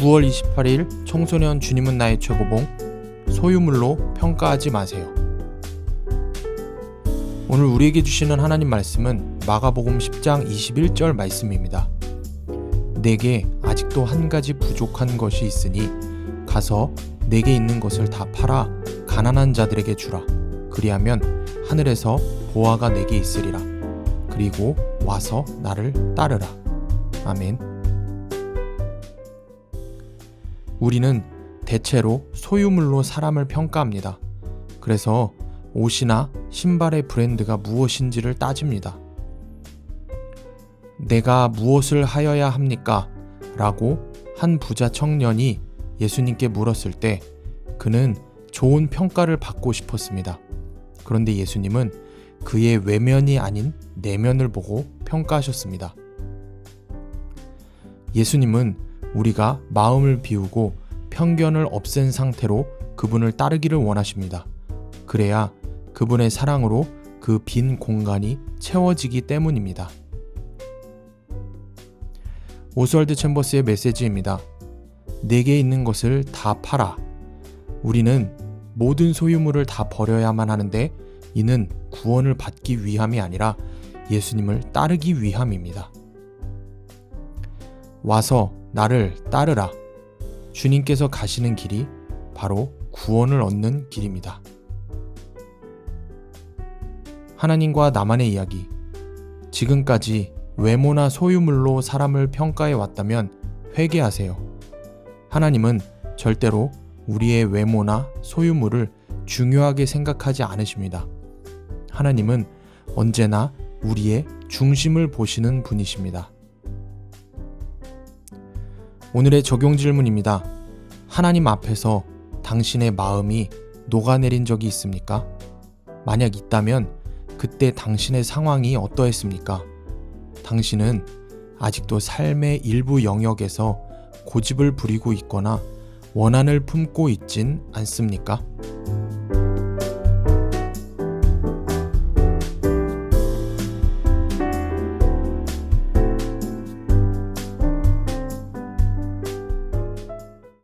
9월 28일 청소년 주님은 나의 최고봉 소유물로 평가하지 마세요. 오늘 우리에게 주시는 하나님 말씀은 마가복음 10장 21절 말씀입니다. 내게 아직도 한 가지 부족한 것이 있으니 가서 내게 있는 것을 다 팔아 가난한 자들에게 주라. 그리하면 하늘에서 보화가 내게 있으리라. 그리고 와서 나를 따르라. 아멘. 우리는 대체로 소유물로 사람을 평가합니다. 그래서 옷이나 신발의 브랜드가 무엇인지를 따집니다. 내가 무엇을 하여야 합니까? 라고 한 부자 청년이 예수님께 물었을 때 그는 좋은 평가를 받고 싶었습니다. 그런데 예수님은 그의 외면이 아닌 내면을 보고 평가하셨습니다. 예수님은 우리가 마음을 비우고 편견을 없앤 상태로 그분을 따르기를 원하십니다. 그래야 그분의 사랑으로 그 빈 공간이 채워지기 때문입니다. 오스월드 챔버스의 메시지입니다. 내게 있는 것을 다 팔아. 우리는 모든 소유물을 다 버려야만 하는데 이는 구원을 받기 위함이 아니라 예수님을 따르기 위함입니다. 와서 나를 따르라. 주님께서 가시는 길이 바로 구원을 얻는 길입니다. 하나님과 나만의 이야기. 지금까지 외모나 소유물로 사람을 평가해 왔다면 회개하세요. 하나님은 절대로 우리의 외모나 소유물을 중요하게 생각하지 않으십니다. 하나님은 언제나 우리의 중심을 보시는 분이십니다. 오늘의 적용 질문입니다. 하나님 앞에서 당신의 마음이 녹아내린 적이 있습니까? 만약 있다면 그때 당신의 상황이 어떠했습니까? 당신은 아직도 삶의 일부 영역에서 고집을 부리고 있거나 원한을 품고 있진 않습니까?